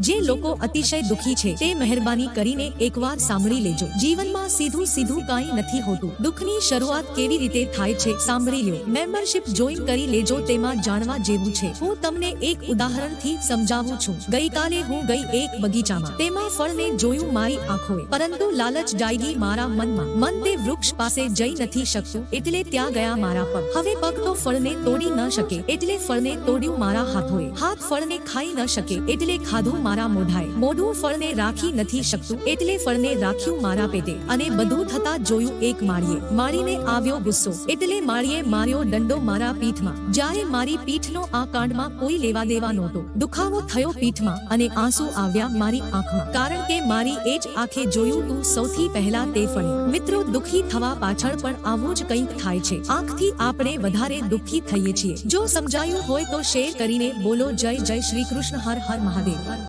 જે લોકો અતિશય દુખી છે, તે મહેરબાની કરીને એકવાર સાંભળી લેજો. જીવનમાં સીધું સીધું કાંઈ નથી હોતું. દુઃખની શરૂઆત કેવી રીતે થાય છે, સાંભળી લો મેમ્બરશિપ જોઈન કરી લેજો, તેમાં જાણવા જેવું છે. હું તમને એક ઉદાહરણથી સમજાવું છું. ગઈકાલે હું ગઈ એક બગીચામાં. તેમાં ફળને જોયું મારી આંખોએ. પરંતુ લાલચ જાયગી મારા મનમાં. મન તે વૃક્ષ પાસે જઈ નથી શકતું, એટલે ત્યાં ગયા મારા પગ. હવે પગ તો ફળને તોડી ન શકે, એટલે ફળને તોડ્યું મારા હાથોએ. હાથ ફળને ખાઈ ન શકે, એટલે ખાધું મારા મોઢાએ. મોઢું ફળને રાખી નથી શકતું, એટલે ફળને રાખ્યું મારા પેટે. અને બધું થતા જોયું એક માળીએ. માળીને આવ્યો ગુસ્સો. એટલે માળીએ માર્યો દંડો મારા પીઠમાં. જ્યારે મારી પીઠનો આ કાંડમાં કોઈ લેવા દેવા નહોતો. દુખાવો થયો પીઠમાં અને આંસુ આવ્યા મારી આંખમાં. કારણ કે મારી એ જ આંખે જોયું તું સૌથી પહેલા તે ફળે. મિત્રો, દુખી થવા પાછળ પણ આવું જ કંઈક થાય છે. આંખથી આપણે વધારે દુઃખી થઈએ છીએ. જો સમજાયું હોય તો શેર કરીને બોલો. જય જય શ્રી કૃષ્ણ. હર હર મહાદેવ.